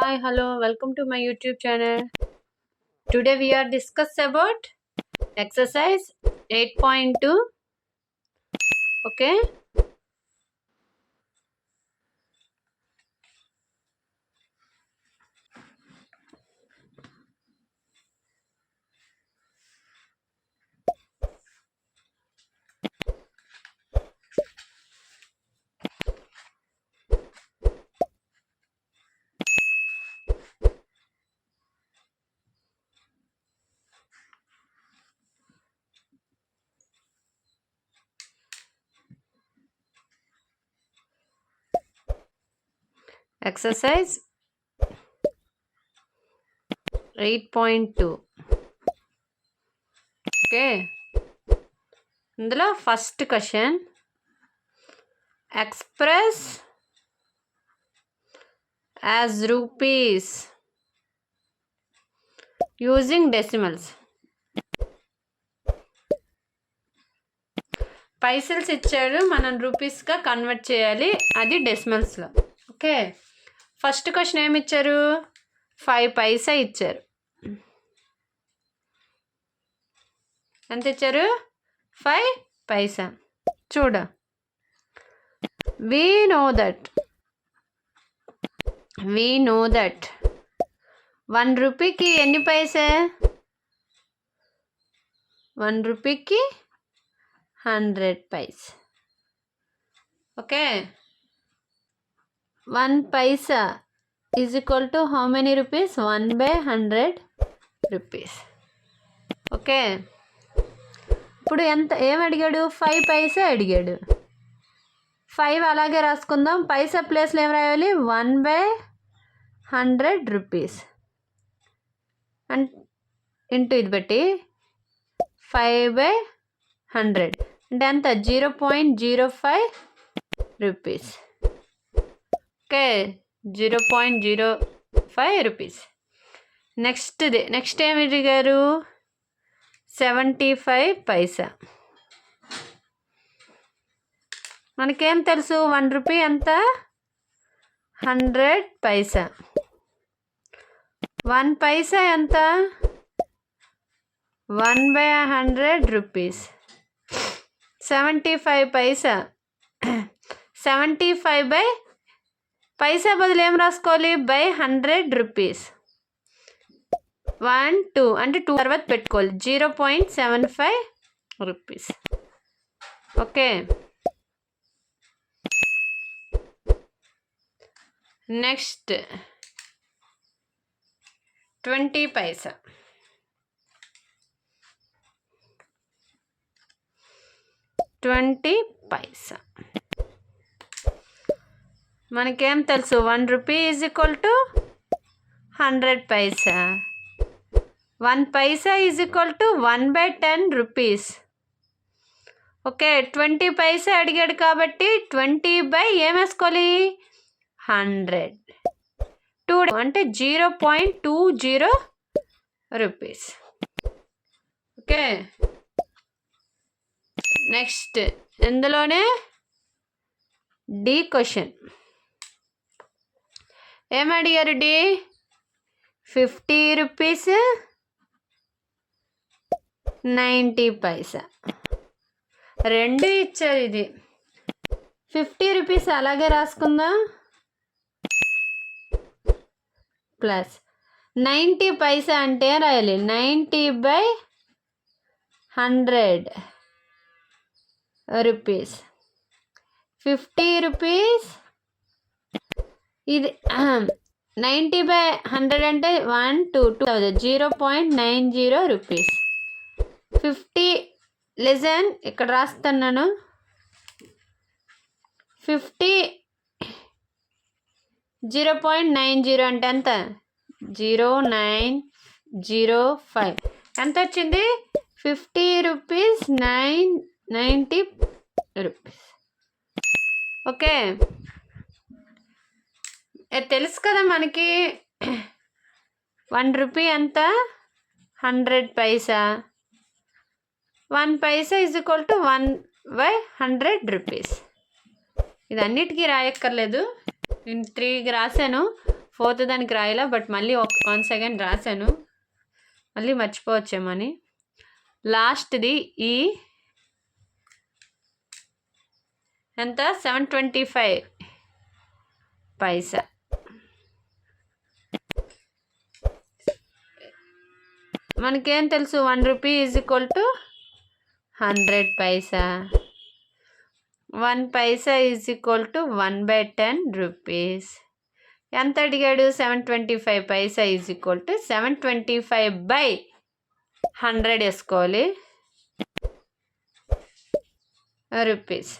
Hi, hello, welcome to my YouTube channel. Today we are discuss about exercise 8.2. Okay. Exercise eight point two. Okay. ఇందులో first question express as rupees using decimals. పైసల్స్ ఇచ్చాడు మనం రూపీస్గా convert చేయాలి అది డెసిమల్స్లో. Okay. First question ఏమి ఇచ్చారు? Five పైసా ఇచ్చారు. ఎంత ఇచ్చారు? ఫైవ్ పైసా. చూడ. We know that we know that one రూపీకి ఎన్ని paisa? One రూపీకి hundred paise okay one paisa is equal to how many rupees one by hundred rupees okay. ఇప్పుడు ఎంత ఏం అడిగాడు? ఫైవ్ పైసా అడిగాడు. ఫైవ్ అలాగే రాసుకుందాం. పైసా ప్లేస్లో ఏం రాయాలి? One by hundred rupees and into ఇది బట్టి ఫైవ్ బై హండ్రెడ్ అంటే ఎంత? Zero point zero five rupees okay. Zero point zero five rupees. నెక్స్ట్ది next ఏమి అడిగారు సెవెంటీ ఫైవ్ పైసా. మనకేం తెలుసు? వన్ రూపీ ఎంత? హండ్రెడ్ పైసా. వన్ పైసా ఎంత? One by hundred rupees. Seventy five paisa. Seventy five by paisa బదులు ఏం రాసుకోవాలి? By hundred rupees. One two అంటే టూ తర్వాత పెట్టుకోవాలి. Zero point seven five rupees. Okay. Next. Twenty paisa. Twenty paisa. మనకేం తెలుసు? One rupee is equal to hundred paisa one paisa is equal to one by ten rupees okay twenty paisa అడిగాడు కాబట్టి twenty by ఏం వేసుకోవాలి? Hundred two అంటే zero point two zero rupees okay. Next ఇందులోనే D question ఏమడిగారు D fifty rupees? Ninety paisa? రెండు ఇచ్చారు ఇది. Fifty rupees అలాగే రాసుకుందాం? ప్లస్ నైంటీ పైసా అంటే రాయాలి. Ninety by hundred rupees. Fifty rupees ఇది నైంటీ బై హండ్రెడ్ అంటే one two two thousand. Zero point nine zero rupees. Fifty legion ఇక్కడ రాస్తున్నాను. Fifty zero point nine zero అంటే ఎంత? Zero nine zero five. ఎంత వచ్చింది? Fifty rupees nine ninety rupees. Okay. తెలుసు కదా మనకి. వన్ రూపీ ఎంత? Hundred paisa? One paisa is equal to one by hundred rupees ఇది అన్నిటికీ రాయక్కర్లేదు. నేను త్రీకి రాశాను. ఫోర్త్ దానికి రాయలా బట్ మళ్ళీ ఒక వన్ సెకండ్ రాశాను. మళ్ళీ మర్చిపోవచ్చేమని లాస్ట్ది ఈ ఎంత? Seven twenty five paisa. మనకేం తెలుసు? One rupee is equal to hundred paisa one paisa is equal to one by ten rupees ఎంత అడిగాడు? Seven twenty five paisa is equal to seven twenty five by hundred వేసుకోవాలి. Rupees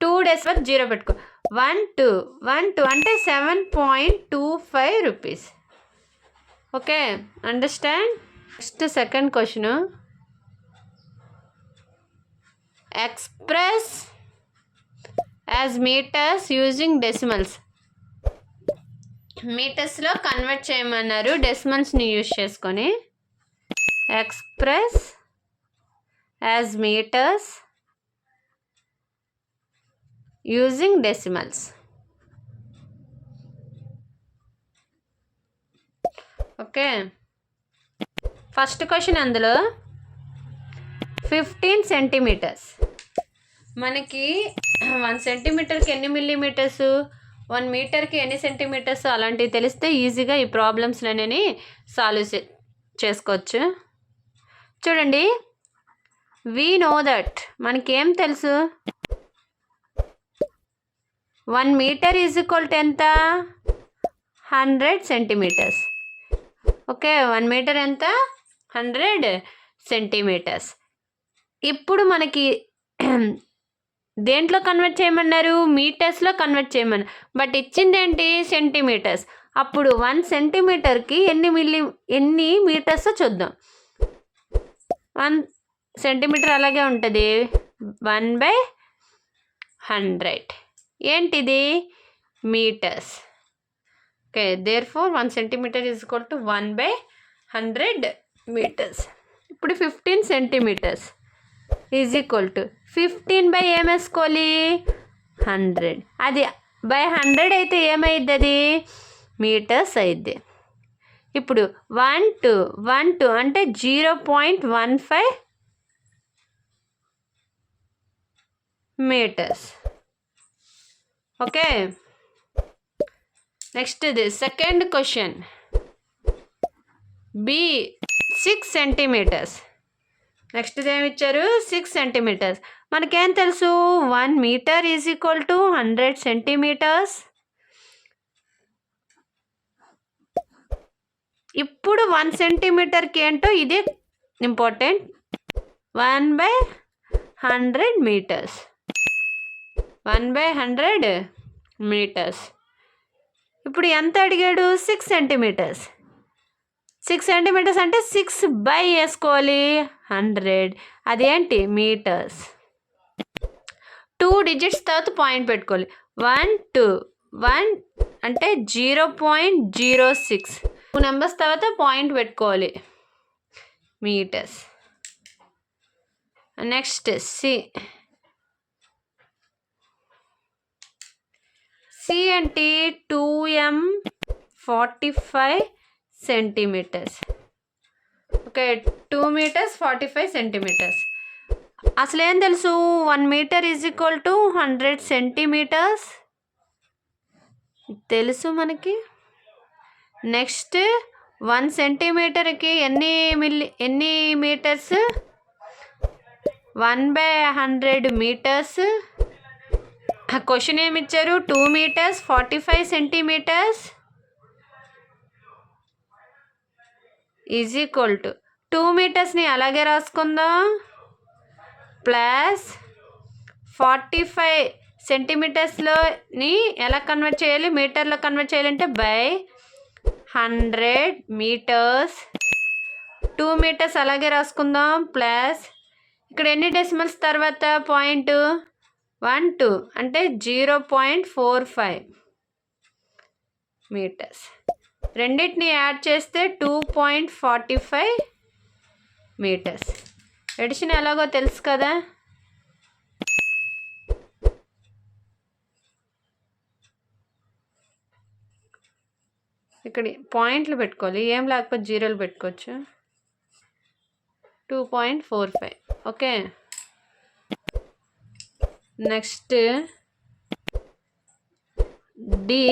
two days వరకు zero పెట్టుకో. One two one two అంటే seven point two five rupees okay understand next second question express as metres using decimals మీటర్స్లో convert చేయమన్నారు డెసిమల్స్ని use చేసుకొని. Express as metres using decimals okay first question అందులో fifteen centimetres. మనకి one సెంటీమీటర్కి ఎన్ని millimetres? One మీటర్కి ఎన్ని centimetres? అలాంటివి తెలిస్తే ఈజీగా ఈ ప్రాబ్లమ్స్ని సాల్వ్ చే చేసుకోవచ్చు. చూడండి. వీ నో దట్ మనకేం తెలుసు? One metre is equal to ఎంత? Hundred centimetres. Okay one metre ఎంత? Hundred centimetres. ఇప్పుడు మనకి దేంట్లో కన్వర్ట్ చేయమన్నారు? మీటర్స్లో కన్వర్ట్ చేయమన్నారు. బట్ ఇచ్చింది ఏంటి సెంటీమీటర్స్. అప్పుడు వన్ సెంటీమీటర్కి ఎన్ని మిల్లీ ఎన్ని మీటర్స్ చూద్దాం. వన్ సెంటీమీటర్ అలాగే ఉంటుంది. One by hundred. ఏంటిది? Metres. Okay therefore one centimetre is equal to one by hundred. Metres. ఇప్పుడు fifteen centimetres. Is equal to fifteen by ఏం వేసుకోవాలి హండ్రెడ్. అది బై హండ్రెడ్ అయితే ఏమైద్ది అది మీటర్స్ అయిద్ది. ఇప్పుడు వన్ టూ వన్ టూ అంటే zero point one five metres. Okay? Next ఇది second question. B six centimetres next ఏమి ఇచ్చారు? సిక్స్ సెంటీమీటర్స్ మనకేం తెలుసు? One metre is equal to hundred centimetres ఇప్పుడు వన్ సెంటీమీటర్కి ఏంటో? ఇదే important one by hundred metres one by hundred metres ఇప్పుడు ఎంత అడిగాడు? సిక్స్ సెంటీమీటర్స్ సిక్స్ సెంటీమీటర్స్ అంటే సిక్స్ బై వేసుకోవాలి. హండ్రెడ్. అదేంటి? మీటర్స్. టూ డిజిట్స్ తర్వాత పాయింట్ పెట్టుకోవాలి. One two. వన్ అంటే zero point zero six. Two numbers తర్వాత పాయింట్ పెట్టుకోవాలి. మీటర్స్. Next C. సి అంటే two M forty five. Centimetres. Okay two metres forty five centimetres. అసలు ఏం తెలుసు? One metre is equal to hundred centimetres? తెలుసు మనకి? Next one సెంటీమీటర్కి ఎన్ని మిల్లీ ఎన్ని metres? One by hundred metres. Question ఏమి ఇచ్చారు? Two metres forty five centimetres. Is equal to two మీటర్స్ని అలాగే రాసుకుందాం. ప్లస్ ఫార్టీ ఫైవ్ సెంటీమీటర్స్లోని ఎలా కన్వర్ట్ చేయాలి? మీటర్లో కన్వర్ట్ చేయాలంటే by hundred metres. Two metres అలాగే రాసుకుందాం. ప్లస్ ఇక్కడ ఎన్ని డెసిమల్స్ తర్వాత పాయింట్ వన్ టూ అంటే zero point four five metres. రెండింటిని యాడ్ చేస్తే two point forty five metres addition ఎలాగో తెలుసు కదా? ఇక్కడ పాయింట్లు పెట్టుకోవాలి. ఏం లేకపోతే జీరోలు పెట్టుకోవచ్చు. Two point four five okay? Next D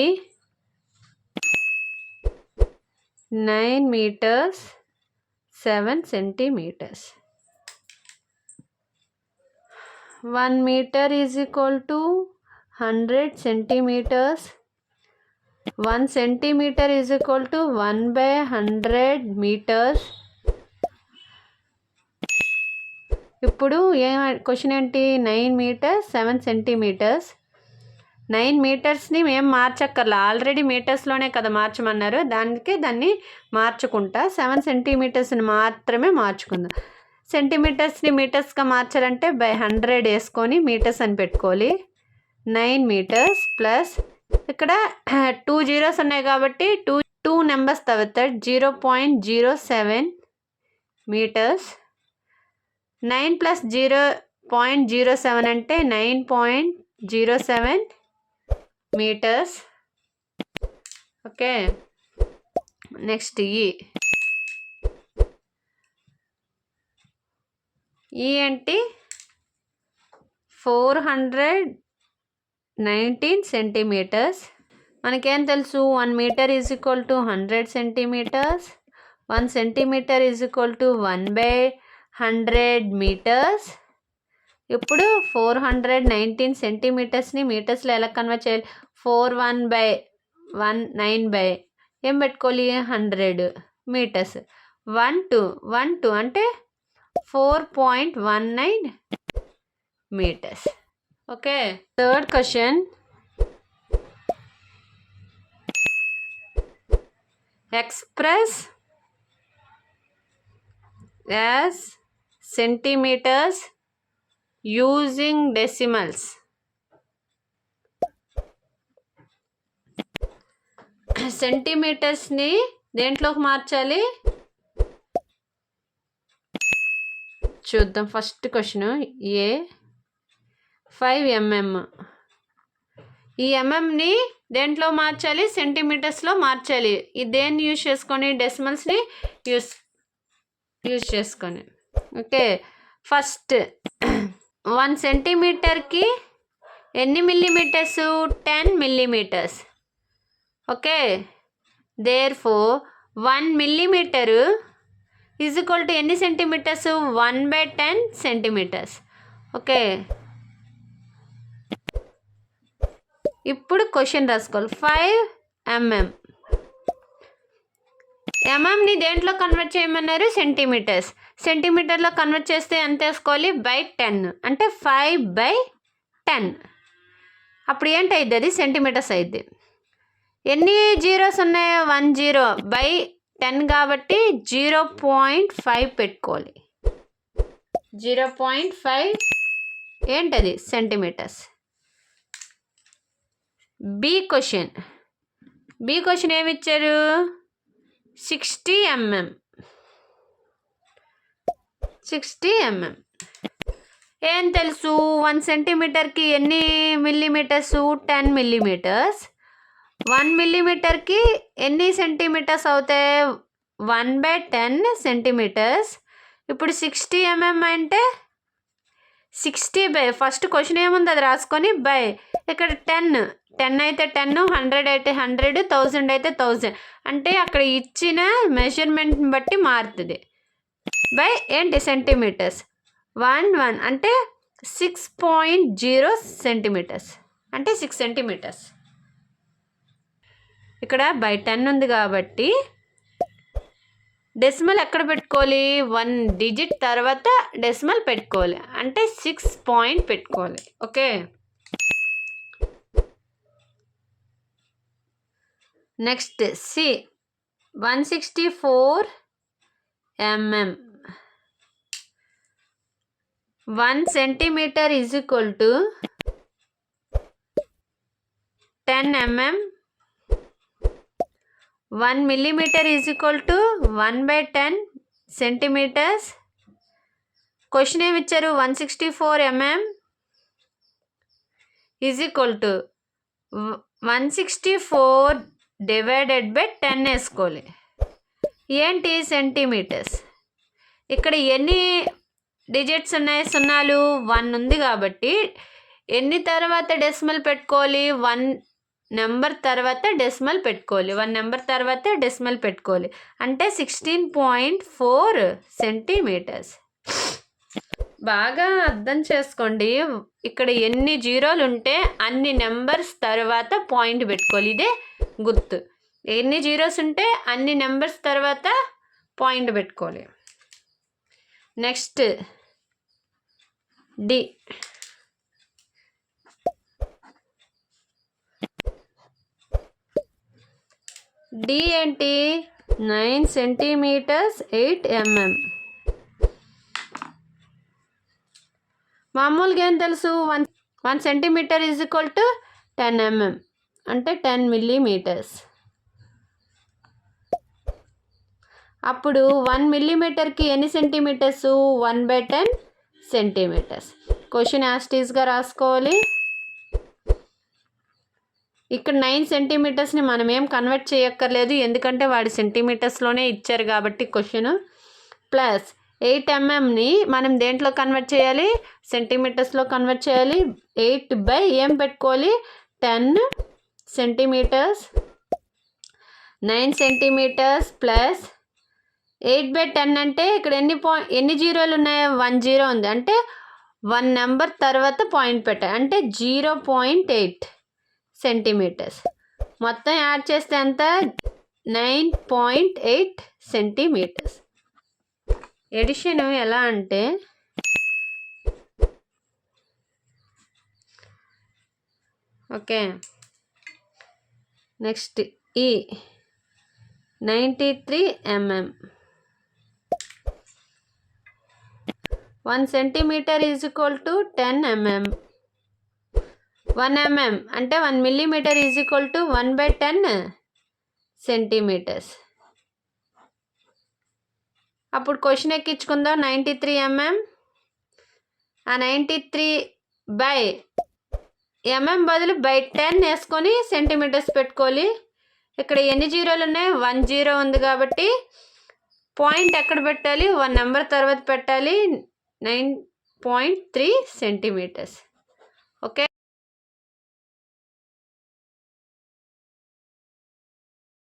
nine metres seven centimetres. One metre is equal to hundred centimetres. One centimetre is equal to one by hundred metres. ఇప్పుడు ఏ క్వశ్చన్ ఏంటి? Nine metres seven centimetres. Nine మీటర్స్ని మేము మార్చక్కర్లా. Already మీటర్స్లోనే కదా మార్చమన్నారు. దానికి దాన్ని మార్చుకుంటా. Seven సెంటీమీటర్స్ని మాత్రమే మార్చుకుందాం. సెంటీమీటర్స్ని మీటర్స్గా మార్చాలంటే బై హండ్రెడ్ వేసుకొని మీటర్స్ అని పెట్టుకోవాలి. నైన్ మీటర్స్ ప్లస్ ఇక్కడ టూ జీరోస్ ఉన్నాయి కాబట్టి two two numbers తవ్వుతాడు zero point zero seven metres. Nine plus zero point zero seven అంటే nine point zero seven metres okay next ఈ ఈ ఏంటి ఫోర్ హండ్రెడ్ నైన్టీన్ సెంటీమీటర్స్ మనకేం తెలుసు? One metre is equal to hundred centimetres one centimetre is equal to one by hundred metres ఇప్పుడు four hundred nineteen సెంటీమీటర్స్ని మీటర్స్లో ఎలా కన్వర్ట్ చేయాలి? Four one by one nine by ఏం పెట్టుకోవాలి? Hundred metres. One two one two అంటే four point one nine metres. Okay? Third question. Express as centimetres using decimals. సెంటీమీటర్స్ని దేంట్లోకి మార్చాలి? చూద్దాం first question. A? Five mm. ఈ ఎంఎంని దేంట్లో మార్చాలి? సెంటీమీటర్స్లో మార్చాలి. ఈ దేన్ని యూజ్ చేసుకొని డెసిమల్స్ని యూస్ యూజ్ చేసుకొని. ఓకే. ఫస్ట్ వన్ సెంటీమీటర్కి ఎన్ని millimetres? Ten millimetres. Okay. Therefore one millimetre is equal to ఎన్ని centimetres? One by ten centimetres. Okay. ఇప్పుడు క్వశ్చన్ రాసుకోవాలి. Five MM. ఎంఎంని దేంట్లో కన్వర్ట్ చేయమన్నారు? సెంటీమీటర్స్. సెంటీమీటర్లో కన్వర్ట్ చేస్తే ఎంత వేసుకోవాలి? By ten. అంటే ఫైవ్ బై టెన్. అప్పుడు ఏంటి అయింది అది సెంటీమీటర్స్ అయింది ఎన్ని జీరోస్ ఉన్నాయో? One zero. బై టెన్ కాబట్టి జీరో పాయింట్ ఫైవ్ పెట్టుకోవాలి. జీరో పాయింట్ ఫైవ్ ఏంటది? Centimetres. B question. B question ఏమి ఇచ్చారు సిక్స్టీ ఎంఎం. Sixty mm. ఏం తెలుసు? వన్ సెంటీమీటర్కి ఎన్ని మిల్లీమీటర్స్? Ten millimetres. వన్ మిల్లీమీటర్కి ఎన్ని సెంటీమీటర్స్ అవుతాయి? One by ten centimetres. ఇప్పుడు సిక్స్టీ ఎంఎం అంటే సిక్స్టీ బై ఫస్ట్ క్వశ్చన్ ఏముంది? అది రాసుకొని బై. ఇక్కడ టెన్. టెన్ అయితే టెన్ హండ్రెడ్ అయితే హండ్రెడ్ థౌజండ్ అయితే థౌజండ్. అంటే అక్కడ ఇచ్చిన మెజర్మెంట్ని బట్టి మారుతుంది. బై ఏంటి? సెంటీమీటర్స్. One one. అంటే సిక్స్ పాయింట్ జీరో సెంటీమీటర్స్. అంటే సిక్స్ సెంటీమీటర్స్. ఇక్కడ బై టెన్ ఉంది కాబట్టి డెసిమల్ ఎక్కడ పెట్టుకోవాలి? వన్ డిజిట్ తర్వాత డెసిమల్ పెట్టుకోవాలి. అంటే సిక్స్ పాయింట్ పెట్టుకోవాలి. Okay? Next C one sixty four mm. One centimetre is equal to ten mm one millimetre is equal to one by ten centimetres. Question ఏమి ఇచ్చారు? One sixty four mm is equal to one sixty four divided by ten వేసుకోవాలి. ఏంటి centimetres? ఇక్కడ ఎన్ని digits ఉన్నాయి? సున్నాలు one ఉంది కాబట్టి ఎన్ని తర్వాత డెసిమల్ పెట్టుకోవాలి? వన్ నెంబర్ తర్వాత డెసిమల్ పెట్టుకోవాలి. వన్ నెంబర్ తర్వాత డెసిమల్ పెట్టుకోవాలి. అంటే సిక్స్టీన్ పాయింట్ ఫోర్ సెంటీమీటర్స్. బాగా అర్థం చేసుకోండి. ఇక్కడ ఎన్ని జీరోలు ఉంటే అన్ని నెంబర్స్ తర్వాత పాయింట్ పెట్టుకోవాలి. ఇదే గుర్తు. ఎన్ని జీరోస్ ఉంటే అన్ని నెంబర్స్ తర్వాత పాయింట్ పెట్టుకోవాలి. Next D. డి ఏంటి నైన్ సెంటీమీటర్స్ ఎయిట్ ఎంఎం మామూలుగా ఏం తెలుసు? One one centimetre is equal to ten mm అంటే టెన్ మిల్లీమీటర్స్ అప్పుడు వన్ మిల్లీమీటర్కి ఎన్ని centimetres one by ten centimetres question యాస్టీస్గా రాసుకోవాలి. ఇక్కడ నైన్ సెంటీమీటర్స్ని మనం ఏం కన్వర్ట్ చేయక్కర్లేదు ఎందుకంటే వాడి సెంటీమీటర్స్లోనే ఇచ్చారు కాబట్టి క్వశ్చన్ ప్లస్ ఎయిట్ ఎంఎంని మనం దేంట్లో కన్వర్ట్ చేయాలి? సెంటీమీటర్స్లో కన్వర్ట్ చేయాలి. ఎయిట్ బై ఏం పెట్టుకోవాలి? Ten centimetres nine centimetres plus eight by ten అంటే ఇక్కడ ఎన్ని పాయింట్ ఎన్ని జీరోలు ఉన్నాయో? వన్ జీరో ఉంది. అంటే వన్ నెంబర్ తర్వాత పాయింట్ పెట్టాలి. అంటే జీరో పాయింట్ ఎయిట్ సెంటీమీటర్స్. మొత్తం యాడ్ చేస్తే ఎంత? Nine point eight centimetres. Addition ఎలా అంటే okay. Next E ninety three mm. One centimetre is equal to ten mm. One mm. అంటే one millimetre is equal to one by ten centimetres. అప్పుడు question ఎక్కించుకుందాం. Ninety three mm. ఆ ninety three by mm బదులు by ten వేసుకొని centimetres పెట్టుకోవాలి. ఇక్కడ ఎన్ని జీరోలు ఉన్నాయి? One zero ఉంది కాబట్టి పాయింట్ ఎక్కడ పెట్టాలి? వన్ నెంబర్ తర్వాత పెట్టాలి. Nine point three centimetres.